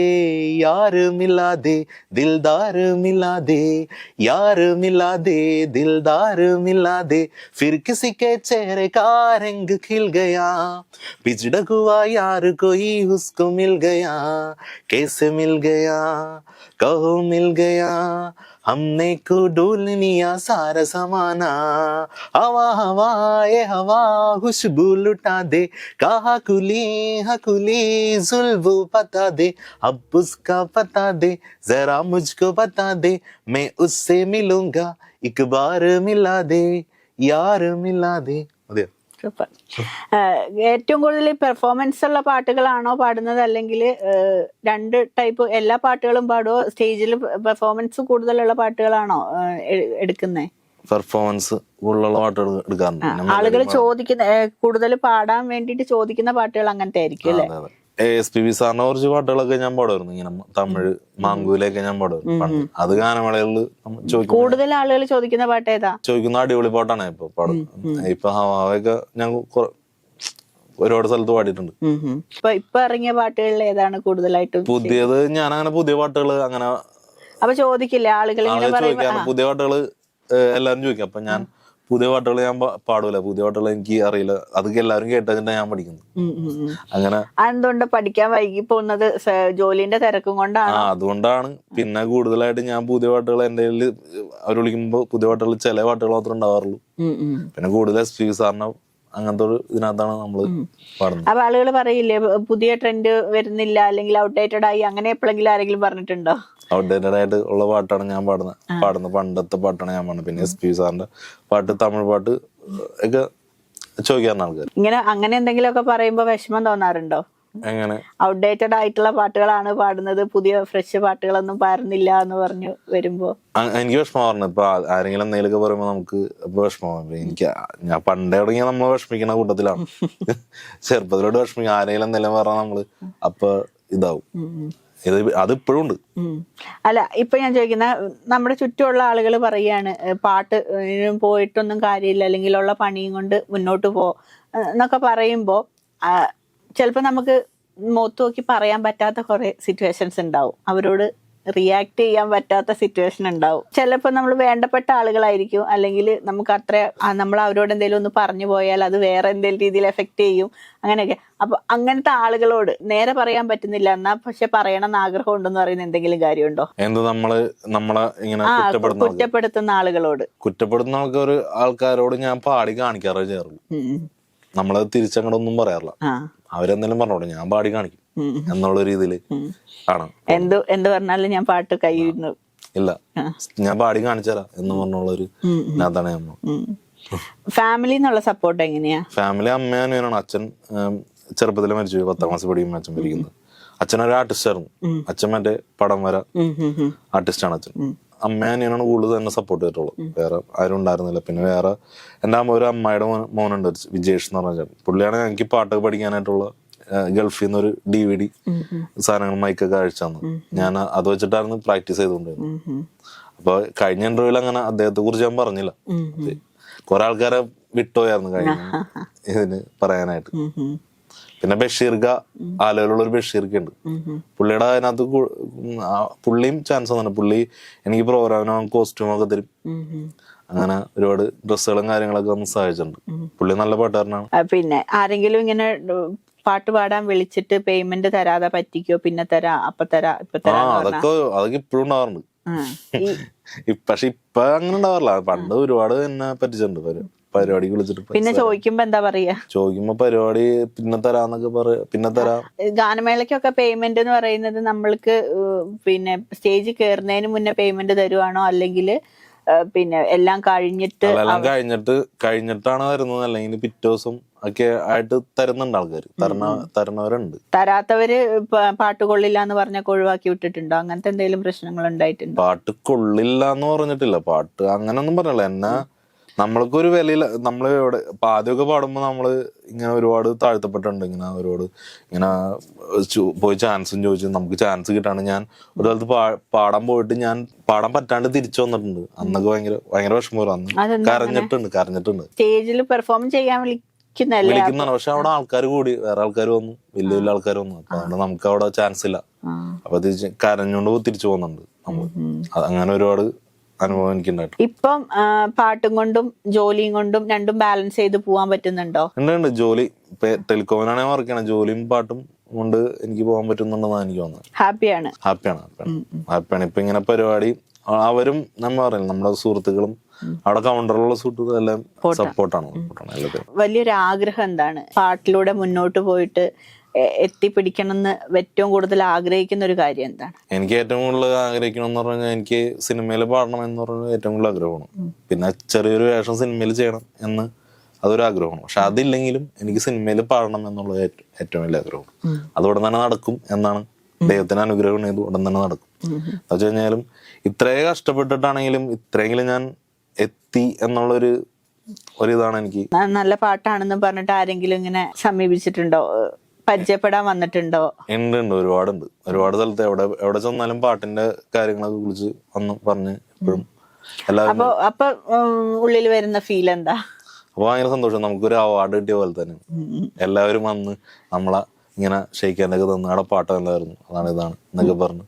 यार मिला दे, दिलदार मिला दे, यार मिला दे, दिलदार मिला दे। फिर किसी के चेहरे का रंग खिल गया पिछड़ा हुआ यार कोई उसको मिल गया, कैसे मिल गया, कहो मिल गया हमने को डोलनिया सारा समाना। हवा हवाए हवा, खुशबू लुटा दे। कहा कुली हकुली जुल्बू पता दे। अब उसका पता दे, जरा मुझको बता दे। मैं उससे मिलूँगा, एक बार मिला दे, यार मिला दे। സൂപ്പർ ഏറ്റവും കൂടുതൽ പെർഫോമൻസ് ഉള്ള പാട്ടുകളാണോ പാടുന്നത്? അല്ലെങ്കിൽ രണ്ട് ടൈപ്പ് എല്ലാ പാട്ടുകളും പാടുമോ സ്റ്റേജിൽ പെർഫോമൻസ് കൂടുതലുള്ള പാട്ടുകളാണോ എടുക്കുന്നത് പെർഫോമൻസ് ഉള്ള പാട്ടുകൾ എടുക്കാറുണ്ട്. ആളുകൾ ചോദിക്കുന്ന കൂടുതൽ പാടാൻ വേണ്ടിയിട്ട് ചോദിക്കുന്ന പാട്ടുകൾ അങ്ങനത്തെ ആയിരിക്കും അല്ലെ? എസ് പി ബി സാറിന്റെ കുറച്ച് പാട്ടുകളൊക്കെ ഞാൻ പാടുമായിരുന്നു. ഇങ്ങനെ തമിഴ് മാങ്കൂലൊക്കെ ഞാൻ പാടുമായിരുന്നു. പണ്ട് അത് ഗാനമേളകളിൽ ചോദിക്കും കൂടുതൽ ആളുകൾ ചോദിക്കുന്ന പാട്ട് ഏതാ ചോദിക്കുന്ന അടിപൊളി പാട്ടാണ് ഇപ്പൊ പാടും. ഇപ്പൊ ഹവാവൊക്കെ ഞാൻ ഒരുപാട് സ്ഥലത്ത് പാടിയിട്ടുണ്ട്. ഇപ്പൊ ഇറങ്ങിയ പാട്ടുകളിൽ ഏതാണ് കൂടുതലായിട്ടും പുതിയത് ഞാൻ അങ്ങനെ പുതിയ പാട്ടുകൾ അങ്ങനെ അപ്പൊ ചോദിക്കില്ലേ? ആളുകൾ പുതിയ പാട്ടുകൾ എല്ലാരും ചോദിക്കും. അപ്പൊ ഞാൻ പുതിയ പാട്ടുകൾ ഞാൻ പാടൂല. പുതിയ പാട്ടുകൾ എനിക്ക് അറിയില്ല. അതൊക്കെ എല്ലാവരും കേട്ടതിന്റെ ഞാൻ പഠിക്കുന്നത്. ഉം. അങ്ങനെ എന്തുകൊണ്ട് പഠിക്കാൻ വൈകി പോകുന്നത്? ജോലിന്റെ തിരക്കും കൊണ്ടാണ്? അതുകൊണ്ടാണ്. പിന്നെ കൂടുതലായിട്ട് ഞാൻ പുതിയ പാട്ടുകൾ എന്റെ അവർ വിളിക്കുമ്പോ പുതിയ പാട്ടുകൾ ചില പാട്ടുകൾ മാത്രമേ ഉണ്ടാവാറുള്ളൂ. പിന്നെ കൂടുതൽ എസ് പി സാറിന്റെ അങ്ങനത്തെ ഒരു ഇതിനകത്താണ് നമ്മൾ പാടുന്നത്. അപ്പൊ ആളുകൾ പറയില്ലേ പുതിയ ട്രെൻഡ് വരുന്നില്ല അല്ലെങ്കിൽ ഔട്ട്ഡേറ്റഡ് ആയി അങ്ങനെ എപ്പോഴെങ്കിലും ആരെങ്കിലും പറഞ്ഞിട്ടുണ്ടോ? ഔട്ട്ഡേറ്റഡ് ആയിട്ട് ഉള്ള പാട്ടാണ് ഞാൻ പാടുന്നത്. പാടുന്ന പണ്ടത്തെ പാട്ടാണ് ഞാൻ പാടുന്നത്. പിന്നെ എസ് പി സാറിന്റെ പാട്ട് തമിഴ് പാട്ട് ഒക്കെ ചോദിക്കാറുണ്ട് ആൾക്കാർ ഇങ്ങനെ അങ്ങനെ എന്തെങ്കിലുമൊക്കെ പറയുമ്പോ വിഷമം തോന്നാറുണ്ടോ? എങ്ങനെ? ഔട്ട്ഡേറ്റഡ് ആയിട്ടുള്ള പാട്ടുകളാണ് പാടുന്നത്. പുതിയ ഫ്രഷ് പാട്ടുകളൊന്നും പാടുന്നില്ല എന്ന് പറഞ്ഞു വരുമ്പോ. എനിക്ക് വിഷമമാറുന്നു ഇപ്പൊ ആരെങ്കിലും എന്തെങ്കിലുമൊക്കെ പറയുമ്പോ നമുക്ക് ഇപ്പൊ വിഷമമാണ് എനിക്ക് ഞാൻ പണ്ടേ തുടങ്ങിയ നമ്മൾ വിഷമിക്കുന്ന കൂട്ടത്തിലാണ്. ചെറുപ്പത്തിലോട്ട് വിഷമിക്കും. ആരെങ്കിലും എന്തെങ്കിലും പറഞ്ഞാൽ നമ്മൾ അപ്പൊ ഇതാവും. ഇത് അത് ഇപ്പോഴും ഉണ്ട് അല്ല ഇപ്പൊ ഞാൻ ചോദിക്കുന്ന നമ്മുടെ ചുറ്റുമുള്ള ആളുകൾ പറയാണ് പാട്ട് പോയിട്ടൊന്നും കാര്യമില്ല അല്ലെങ്കിൽ ഉള്ള പണിയും കൊണ്ട് മുന്നോട്ട് പോ എന്നൊക്കെ പറയുമ്പോ ചിലപ്പോൾ നമുക്ക് മുഖത്ത് നോക്കി പറയാൻ പറ്റാത്ത കുറെ സിറ്റുവേഷൻസ് ഉണ്ടാവും. അവരോട് റിയാക്ട് ചെയ്യാൻ പറ്റാത്ത സിറ്റുവേഷൻ ഉണ്ടാവും. ചിലപ്പോൾ നമ്മൾ വേണ്ടപ്പെട്ട ആളുകളായിരിക്കും. അല്ലെങ്കിൽ നമുക്ക് അത്ര നമ്മൾ അവരോട് എന്തെങ്കിലും ഒന്ന് പറഞ്ഞു പോയാൽ അത് വേറെ എന്തെങ്കിലും രീതിയിൽ എഫക്ട് ചെയ്യും. അങ്ങനെയൊക്കെ. അപ്പൊ അങ്ങനത്തെ ആളുകളോട് നേരെ പറയാൻ പറ്റുന്നില്ല. എന്നാ പക്ഷെ പറയണം എന്ന് ആഗ്രഹം ഉണ്ടെന്ന് പറയുന്ന എന്തെങ്കിലും കാര്യമുണ്ടോ? എന്ത് നമ്മൾ നമ്മളെ ഇങ്ങനെ കുറ്റപ്പെടുത്തുന്ന ആളുകളോട്. കുറ്റപ്പെടുത്തുന്ന ആൾക്കാർ ആൾക്കാരോട് ഞാൻ പാടി കാണിക്കാറേ ചെയ്യാറുള്ളൂ. നമ്മളത് തിരിച്ചങ്ങോട്ടൊന്നും പറയാറില്ല. അവരെന്തെങ്കിലും പറഞ്ഞോളൂ ഞാൻ പാടി കാണിക്കും. എന്നുള്ള രീതിയിൽ ആണ് എന്ത് എന്ത് പറഞ്ഞാലും ഞാൻ പാട്ട് കൈയിരുന്നു ഇല്ല. ഞാൻ പാടി കാണിച്ചാലോ എന്ന് പറഞ്ഞുള്ള ഒരു ഞാൻ ഫാമിലി എന്നുള്ള സപ്പോർട്ട് എങ്ങനെയാ? ഫാമിലി അമ്മയാണ് അനിയനാണ് അച്ഛൻ ചെറുപ്പത്തിൽ മരിച്ചു. പത്താം ക്ലാസ് പഠിക്കുമ്പോൾ അച്ഛൻ മരിക്കുന്നത് അച്ഛൻ ഒരു ആർട്ടിസ്റ്റ് ആയിരുന്നു. അച്ഛൻ മറ്റേ പടം വര ആർട്ടിസ്റ്റ്. ആർട്ടിസ്റ്റാണ് അച്ഛൻ. അമ്മ അനിയനാണ് കൂടുതൽ തന്നെ സപ്പോർട്ട് ചെയ്തിട്ടുള്ളത്. വേറെ ആരും ഉണ്ടായിരുന്നില്ല. പിന്നെ വേറെ എന്റെ അമ്മ ഒരു അമ്മയുടെ മോൻ മോനുണ്ട്. വിജേഷ് എന്ന് പറഞ്ഞ ചേട്ടൻ പുള്ളിയാണ് എനിക്ക് പാട്ടൊക്കെ പഠിക്കാനായിട്ടുള്ള ഗൾഫിൽ നിന്ന് ഒരു ഡി വി ഡി സാധനങ്ങൾ മൈക്കൊക്കെ അഴിച്ചു തന്നു ഞാൻ അത് വെച്ചിട്ടായിരുന്നു പ്രാക്ടീസ് ചെയ്തുകൊണ്ടിരുന്നത്. അപ്പൊ കഴിഞ്ഞ ഇന്റർവ്യൂവിൽ അങ്ങനെ അദ്ദേഹത്തെ കുറിച്ച് ഞാൻ പറഞ്ഞില്ല കുറെ ആൾക്കാരെ വിട്ടുപോയായിരുന്നു കഴിഞ്ഞ ഇതിന് പറയാനായിട്ട്. പിന്നെ ബഷീർക്ക ആലുവയിലുള്ള ഒരു ബഷീർക്ക ഉണ്ട് പുള്ളിയുടെ അതിനകത്ത് പുള്ളിയും ചാൻസ് തന്നെ പുള്ളി എനിക്ക് പ്രോഗ്രാമിനും കോസ്റ്റ്യൂമും ഒക്കെ തരും. അങ്ങനെ ഒരുപാട് ഡ്രസ്സുകളും കാര്യങ്ങളൊക്കെ ഒന്ന് സഹായിച്ചിട്ടുണ്ട് പുള്ളി നല്ല പാട്ടുകാരനാണ് പിന്നെ ആരെങ്കിലും ഇങ്ങനെ പാട്ട് പാടാൻ വിളിച്ചിട്ട് പേയ്മെന്റ് തരാതെ പറ്റിക്കോ? പിന്നെ തരാ അപ്പൊ തരാ ഇപ്പൊ തരാ. അതൊക്കെ അതൊക്കെ ഇപ്പോഴും ഉണ്ടാവാറുണ്ട്. പക്ഷെ ഇപ്പൊ അങ്ങനെ ഉണ്ടാവാറില്ല. പണ്ട് ഒരുപാട് എന്നെ പറ്റിച്ചിട്ടുണ്ട് പരിപാടി വിളിച്ചിട്ട് പിന്നെ ചോദിക്കുമ്പോ എന്താ പറയാ? ചോദിക്കുമ്പോ പരിപാടി പിന്നെ തരാന്നൊക്കെ പറയാ പിന്നെ തരാ. ഗാനമേളക്കൊക്കെ പേയ്മെന്റ് എന്ന് പറയുന്നത് നമ്മൾക്ക് പിന്നെ സ്റ്റേജ് കയറുന്നതിന് മുന്നേ പേയ്മെന്റ് തരുവാണോ? അല്ലെങ്കിൽ പിന്നെ എല്ലാം കഴിഞ്ഞിട്ട് എല്ലാം കഴിഞ്ഞിട്ട് കഴിഞ്ഞിട്ടാണ് വരുന്നത്. അല്ലെങ്കിൽ പിറ്റേ ദിവസം ഒക്കെ ആയിട്ട് തരുന്നുണ്ട് ആൾക്കാർ തരണ തരണവരുണ്ട്. തരാത്തവര് പാട്ട് കൊള്ളില്ല എന്ന് പറഞ്ഞൊക്കെ ഒഴിവാക്കി വിട്ടിട്ടുണ്ടോ? അങ്ങനത്തെ എന്തെങ്കിലും പ്രശ്നങ്ങൾ ഉണ്ടായിട്ടുണ്ട്? പാട്ട് കൊള്ളില്ല എന്ന് പറഞ്ഞിട്ടില്ല. പാട്ട് അങ്ങനൊന്നും പറഞ്ഞില്ല. എന്നാ നമ്മൾക്കൊരു വിലയില്ല. നമ്മൾ ഇവിടെ ഇപ്പൊ ആദ്യമൊക്കെ പാടുമ്പോൾ നമ്മൾ ഇങ്ങനെ ഒരുപാട് താഴ്ത്തപ്പെട്ടിട്ടുണ്ട്. ഇങ്ങനെ ഒരുപാട് ഇങ്ങനെ പോയി ചാൻസും ചോദിച്ചു. നമുക്ക് ചാൻസ് കിട്ടാണ് ഞാൻ ഒരു കാലത്ത് പാടാൻ പോയിട്ട് ഞാൻ പാടാൻ പറ്റാണ്ട് തിരിച്ചു വന്നിട്ടുണ്ട്. അന്നൊക്കെ ഭയങ്കര ഭയങ്കര വിഷമം അന്ന് കരഞ്ഞിട്ടുണ്ട് കരഞ്ഞിട്ടുണ്ട്. സ്റ്റേജിൽ പെർഫോം ചെയ്യാൻ വിളിക്കുന്നതാണ്. പക്ഷെ അവിടെ ആൾക്കാർ കൂടി. വേറെ ആൾക്കാർ വന്നു. വലിയ വലിയ ആൾക്കാർ വന്നു. അപ്പൊ അതുകൊണ്ട് നമുക്ക് അവിടെ ചാൻസ് ഇല്ല. അപ്പൊ തിരിച്ച് കരഞ്ഞോണ്ട് തിരിച്ചു പോകുന്നുണ്ട് നമ്മൾ അങ്ങനെ ഒരുപാട് അനുഭവം എനിക്കുണ്ടായിട്ട് ഇപ്പം പാട്ടും കൊണ്ടും ജോലിയും കൊണ്ടും രണ്ടും ബാലൻസ് ചെയ്ത് പോവാൻ പറ്റുന്നുണ്ടോ? ഉണ്ട് ഉണ്ട്. ജോലി ടെലികോമിനാണ് വർക്ക് ജോലിയും പാട്ടും കൊണ്ട് എനിക്ക് പോകാൻ പറ്റുന്നുണ്ടെന്നാണ് എനിക്ക് തോന്നുന്നത്. ഹാപ്പിയാണ് ഹാപ്പിയാണ് ഹാപ്പിയാണ് ഹാപ്പിയാണ് ഇപ്പൊ ഇങ്ങനെ പരിപാടി അവരും നമ്മൾ പറയില്ല നമ്മുടെ സുഹൃത്തുക്കളും അവിടെ കൗണ്ടറിലുള്ള സൂട്ട് എല്ലാം സപ്പോർട്ടാണ് വലിയൊരു ആഗ്രഹം എന്താണ്? പാട്ടിലൂടെ മുന്നോട്ട് പോയിട്ട് എത്തിപ്പിടിക്കണം എന്ന് ഏറ്റവും കൂടുതൽ ആഗ്രഹിക്കുന്ന ഒരു കാര്യം എന്താണ്? എനിക്ക് ഏറ്റവും കൂടുതൽ ആഗ്രഹിക്കണം എന്ന് പറഞ്ഞാൽ എനിക്ക് സിനിമയിൽ പാടണം എന്ന് പറഞ്ഞാൽ ഏറ്റവും കൂടുതൽ ആഗ്രഹമാണ്. പിന്നെ ചെറിയൊരു വേഷം സിനിമയിൽ ചെയ്യണം എന്ന് അതൊരു ആഗ്രഹമാണ്. പക്ഷെ അതില്ലെങ്കിലും എനിക്ക് സിനിമയിൽ പാടണം എന്നുള്ളത് ഏറ്റവും വലിയ ആഗ്രഹമാണ്. അത് ഉടൻ തന്നെ നടക്കും എന്നാണ് ദൈവത്തിന് അനുഗ്രഹം ഉടൻ തന്നെ നടക്കും. എന്ന് വെച്ച് കഴിഞ്ഞാലും ഇത്രയും കഷ്ടപ്പെട്ടിട്ടാണെങ്കിലും ഇത്രയെങ്കിലും ഞാൻ എത്തി എന്നുള്ളൊരു ഒരിതാണ് എനിക്ക് നല്ല പാട്ടാണെന്ന് പറഞ്ഞിട്ട് ആരെങ്കിലും ഇങ്ങനെ സമീപിച്ചിട്ടുണ്ടോ? പരിചയപ്പെടാൻ വന്നിട്ടുണ്ടോ? ഉണ്ട് ഉണ്ട് ഒരുപാടുണ്ട്. ഒരുപാട് സ്ഥലത്ത് എവിടെ എവിടെ ചെന്നാലും പാട്ടിന്റെ കാര്യങ്ങളൊക്കെ വിളിച്ച് വന്ന് പറഞ്ഞ് എപ്പോഴും അപ്പൊ അപ്പൊ ഉള്ളിൽ വരുന്ന ഫീൽ എന്താ? അപ്പൊ ഭയങ്കര സന്തോഷം. നമുക്കൊരു അവാർഡ് കിട്ടിയ പോലെ തന്നെ. എല്ലാവരും വന്ന് നമ്മളെ ഇങ്ങനെ ഷെയ്ക്കാനൊക്കെ തന്നു. അവിടെ പാട്ട് എന്തായിരുന്നു അതാണ് ഇതാണ് എന്നൊക്കെ പറഞ്ഞു.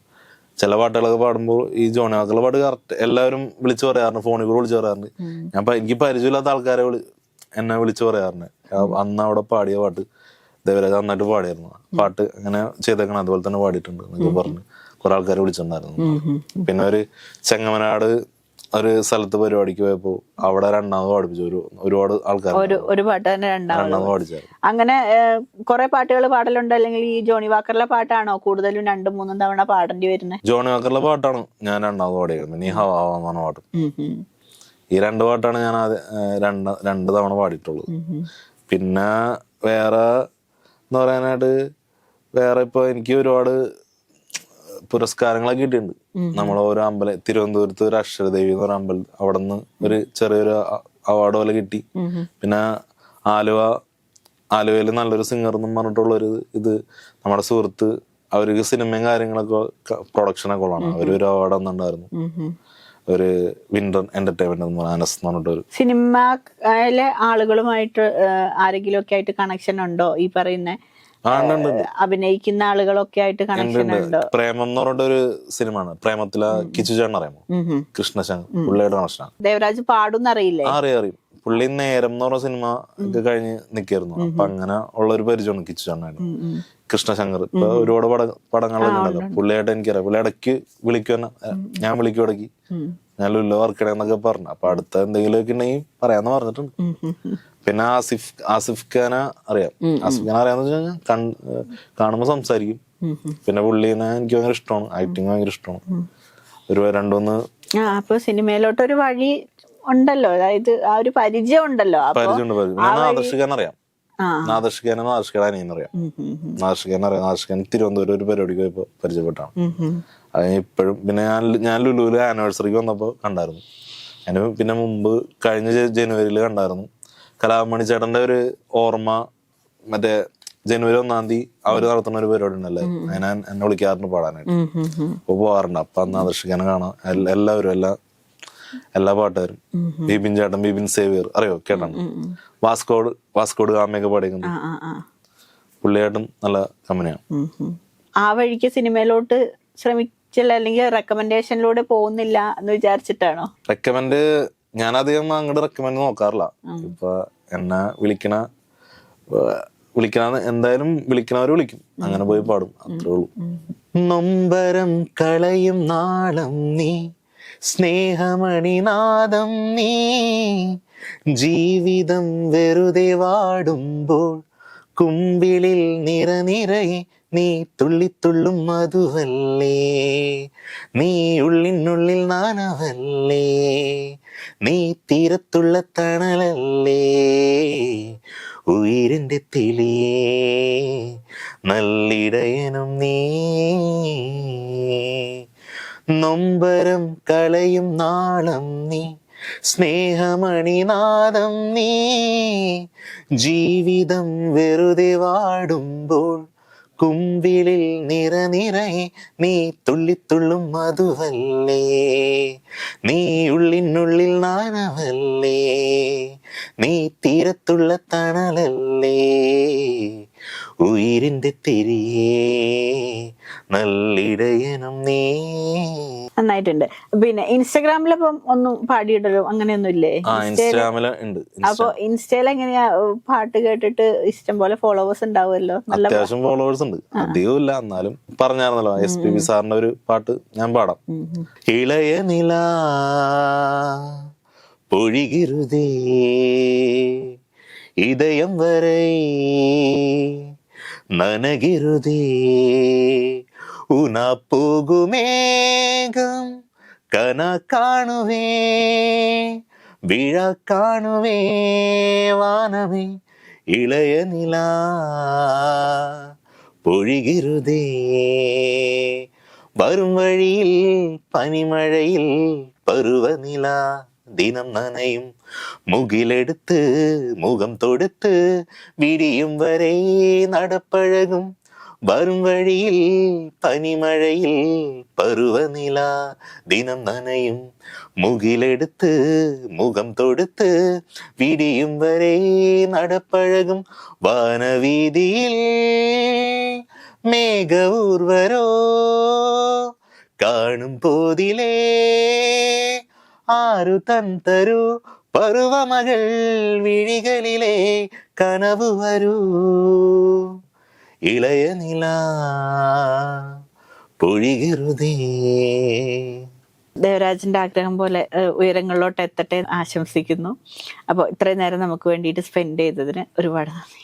ചില പാട്ടുകളൊക്കെ പാടുമ്പോൾ ഈ ജോണിയാക്കളുടെ പാട്ട് കറക്റ്റ് എല്ലാവരും വിളിച്ചു പറയാറുണ്ട്. ഫോണിൽ കൂടെ വിളിച്ചു പറയാറുണ്ട്. ഞാൻ എനിക്ക് പരിചയമില്ലാത്ത ആൾക്കാരെ വിളി എന്നെ വിളിച്ചു പറയാറുണ്ട്. അന്ന് അവിടെ പാടിയ പാട്ട് ദേവരാജ് നന്നായിട്ട് പാടിയായിരുന്നു. പാട്ട് അങ്ങനെ ചെയ്തേക്കണം അതുപോലെ തന്നെ പാടിയിട്ടുണ്ട് എന്നൊക്കെ പറഞ്ഞ് കുറെ ആൾക്കാരെ വിളിച്ചിട്ടുണ്ടായിരുന്നു. പിന്നെ ഒരു ചെങ്ങമനാട് ഒരു സ്ഥലത്ത് പരിപാടിക്ക് പോയപ്പോ അവിടെ രണ്ടാമത് പാടിപ്പിച്ചു. ഒരു ഒരുപാട് ആൾക്കാർ ഒരു ഒരു പാട്ട് തന്നെ രണ്ടാമത് പാടിച്ചു അങ്ങനെ കുറെ പാട്ടുകൾ പാടലുണ്ട്. അല്ലെങ്കിൽ ഈ ജോണി വാക്കറിലെ പാട്ടാണോ കൂടുതലും രണ്ടും മൂന്നും തവണ പാടേണ്ടി വരുന്നത് ജോണി വാക്കറിലെ പാട്ടാണ് ഞാൻ രണ്ടാമത് പാടിയിരുന്നത് നീ ഹവാ ഹവാ പാട്ട്. ഈ രണ്ട് പാട്ടാണ് ഞാൻ രണ്ട് രണ്ട് തവണ പാടിയിട്ടുള്ളത്. പിന്നെ വേറെ എന്ന് പറയാനായിട്ട് വേറെ ഇപ്പൊ എനിക്ക് ഒരുപാട് പുരസ്കാരങ്ങളൊക്കെ കിട്ടിയിട്ടുണ്ട്. നമ്മളെ ഓരോ അമ്പലം തിരുവനന്തപുരത്ത് ഒരു അക്ഷരദേവി എന്ന് പറഞ്ഞ അമ്പലം അവിടെ നിന്ന് ഒരു ചെറിയൊരു അവാർഡ് പോലെ കിട്ടി. പിന്നെ ആലുവ ആലുവയിൽ നല്ലൊരു സിംഗർ എന്നും പറഞ്ഞിട്ടുള്ള ഒരു ഇത് നമ്മുടെ സുഹൃത്ത് അവർക്ക് സിനിമയും കാര്യങ്ങളൊക്കെ പ്രൊഡക്ഷനൊക്കെ ഉള്ളതാണ് അവർ ഒരു അവാർഡ് വന്നിട്ടുണ്ടായിരുന്നു ഒരു വിന്റർ എന്റർടൈൻമെന്റ് എന്ന് അനസ് എന്ന് പറഞ്ഞിട്ടൊരു. സിനിമയിലെ ആളുകളുമായിട്ട് ആരെങ്കിലും ഒക്കെ ആയിട്ട് കണക്ഷൻ ഉണ്ടോ ഈ പറയുന്ന അഭിനയിക്കുന്ന ആളുകളൊക്കെ ആയിട്ട് കണക്ഷൻ ഉണ്ടോ. പ്രേമം എന്ന് പറഞ്ഞിട്ട് ഒരു സിനിമയാണ്. പ്രേമത്തിലെ കിച്ചു ചേട്ടൻ അറിയാമോ. കൃഷ്ണശങ്കർ പുള്ളിയുടെ കണക്ഷനാണ് ദേവരാജ് പാടുന്ന അറിയില്ലേ? അറിയാം അറിയും. പുള്ളി നേരം എന്ന് പറഞ്ഞ സിനിമ ഒക്കെ കഴിഞ്ഞ് നിക്കായിരുന്നു. അപ്പൊ അങ്ങനെ ഉള്ള ഒരു പരിചയമാണ് കിച്ചു ചേട്ടനായിട്ട്. കൃഷ്ണശങ്കർ ഇപ്പൊ ഒരുപാട് പട പടങ്ങളൊക്കെ ഉണ്ടല്ലോ പുള്ളിയായിട്ട് എനിക്കറിയാം. പുള്ളി ഇടയ്ക്ക് ഞാൻ വിളിക്കും ഇടയ്ക്ക്. ഞാൻ ലുല്ല വർക്ക് എന്നൊക്കെ പറഞ്ഞു. അപ്പൊ അടുത്ത എന്തെങ്കിലും എന്തെങ്കിലുമൊക്കെ ഉണ്ടെങ്കിൽ പറയാന്ന് പറഞ്ഞിട്ടുണ്ട്. പിന്നെ ആസിഫ് ആസിഫ് ഖാന അറിയാം ആസിഫ് ഖാൻ അറിയാന്ന് വെച്ചാൽ കാണുമ്പോൾ കാണുമ്പോ സംസാരിക്കും. പിന്നെ പുള്ളീനെ എനിക്ക് ഭയങ്കര ഇഷ്ടമാണ്. ആക്ടിങ് ഭയങ്കര ഇഷ്ടമാണ്. ഒരു രണ്ടുമൂന്ന് ആ അപ്പൊ സിനിമയിലോട്ട് ഒരു വഴി ഉണ്ടല്ലോ. അതായത് ആ ഒരു പരിചയം ഉണ്ടല്ലോ. പരിചയമുണ്ട് പരിചയം പിന്നെ നാദർശിക്കാൻ അറിയാം. ആ. നാദർശിക്കാനെ അറിയാം ഉം. അറിയാം. നാദർശിക്കാൻ തിരുവനന്തപുരം ഒരു പരിപാടിക്ക് പോയപ്പോ പരിചയപ്പെട്ടാണ്. അത് ഇപ്പോഴും പിന്നെ ഞാൻ ഞാൻ ലുലുവിൽ ആനിവേഴ്സറിക്ക് വന്നപ്പോ കണ്ടായിരുന്നു. അതിന് പിന്നെ മുമ്പ് കഴിഞ്ഞ ജനുവരിയിൽ കണ്ടായിരുന്നു. കലാമണി ചേട്ടന്റെ ഒരു ഓർമ്മ മറ്റേ ജനുവരി ഒന്നാം തീയതി അവർ നടത്തുന്ന ഒരു പരിപാടി ഉണ്ടല്ലേ. ഞാൻ എന്നെ വിളിക്കാറുണ്ട് പാടാനായിട്ട്. അപ്പൊ പോവാറുണ്ട് അപ്പൊ അന്ന് ആദർശിക്കാനെ കാണാം. എല്ലാവരും എല്ലാ എല്ലാ പാട്ടുകാരും. ബിബിൻ ചേട്ടൻ ബിബിൻ സേവിയർ. അറിയോ? കേട്ടാണ്. വാസ്കോട് വാസ്കോട് ഗാമയൊക്കെ ആ ആ പുള്ളിയായിട്ടും നല്ല കമ്പനിയാണ്. ആ വഴിക്ക് സിനിമയിലോട്ട് ശ്രമിച്ചില്ല അല്ലെങ്കിൽ റെക്കമെൻഡേഷനിലൂടെ പോകുന്നില്ല എന്ന് വിചാരിച്ചിട്ടാണോ? റെക്കമെൻഡ് ഞാൻ അധികം അങ്ങോട്ട് റെക്കമെൻഡ് നോക്കാറില്ല ഇപ്പൊ എന്നെ വിളിക്കണ വിളിക്കണ എന്തായാലും വിളിക്കണവര് വിളിക്കും. അങ്ങനെ പോയി പാടും. അത്രേ ഉള്ളൂ. നൊമ്പരം കളയും നാളം നീ. സ്നേഹമണിനാദം നീ. ജീവിതം വെറുതെ വാടുമ്പോൾ കുമ്പിളിൽ നിറനിറയെ നീ തുള്ളിത്തുള്ളും മധുവല്ലേ. നീ ഉള്ളിനുള്ളിൽ നാനവല്ലേ. നീ തീരത്തുള്ള തണലല്ലേ. ഉയരന്റെ തെളിയേ നല്ലിടയനും നീ. നൊമ്പരം കളയും നാളം നീ സ്നേഹമണിനാദം നീ. ജീവിതം വെറുതെ വാടുമ്പോൾ കുമ്പിളിൽ നിറനിറയെ നീ തുള്ളിത്തുള്ളും മധുവല്ലേ. നീ ഉള്ളിനുള്ളിൽ നാനവല്ലേ നീ തീരത്തുള്ള തണലല്ലേ. ഉയിരിന്റെ തിരിയേ നല്ലിടയനും നീ നന്നായിട്ടുണ്ട് പിന്നെ ഇൻസ്റ്റാഗ്രാമിലിപ്പം ഒന്നും പാടിയിടലോ അങ്ങനെയൊന്നും ഇല്ലേ ആ ഇൻസ്റ്റാഗ്രാമില് ഉണ്ട് അപ്പൊ ഇൻസ്റ്റയിൽ എങ്ങനെയാ ഏഹ് പാട്ട് കേട്ടിട്ട് ഇഷ്ടം പോലെ ഫോളോവേഴ്സ് ഉണ്ടാവുമല്ലോ നല്ല അത്യാവശ്യം ഫോളോവേഴ്സ് ഉണ്ട് അധികവും ഇല്ല എന്നാലും പറഞ്ഞായിരുന്നല്ലോ എസ് പി ബി സാറിന്റെ ഒരു പാട്ട് ഞാൻ പാടാം ഉം, ഉം. ഇളയ നില പൊഴികിരുതേ இதயம் வரை ನನಗಿರುದೇ ಉನ ಪೋಗು ಮೇಘಂ ಕನ ಕಾಣುವೆ ಬೀಳ ಕಾಣುವೆ ವಾನವೇ இளைய நிலா. பொழிகிறதே. வரும் வழியில் பனிமழையில் பருவநிலா தினம் நனையும் முகிலெடுத்து முகம் தொடுத்து விடியும் வரை நடப்பழகும். வரும் வழியில் பனிமழையில் பருவநிலா தினம் நனையும். முகிலெடுத்து முகம் தொடுத்து விடியும் வரை நடப்பழகும். வான வீதியில் மேக ஊர்வரோ காணும் போதிலே ஆறு தந்தரு പർവമകൾ വിഴികളിലെ കനവ് വരൂ. ഇളയ നില പൊഴികരുതേ. ദേവരാജന്റെ ആഗ്രഹം പോലെ ഉയരങ്ങളിലോട്ട് എത്തട്ടെ ആശംസിക്കുന്നു. അപ്പോൾ ഇത്രയും നേരം നമുക്ക് വേണ്ടിയിട്ട് സ്പെൻഡ് ചെയ്തതിന് ഒരുപാട് നന്ദി.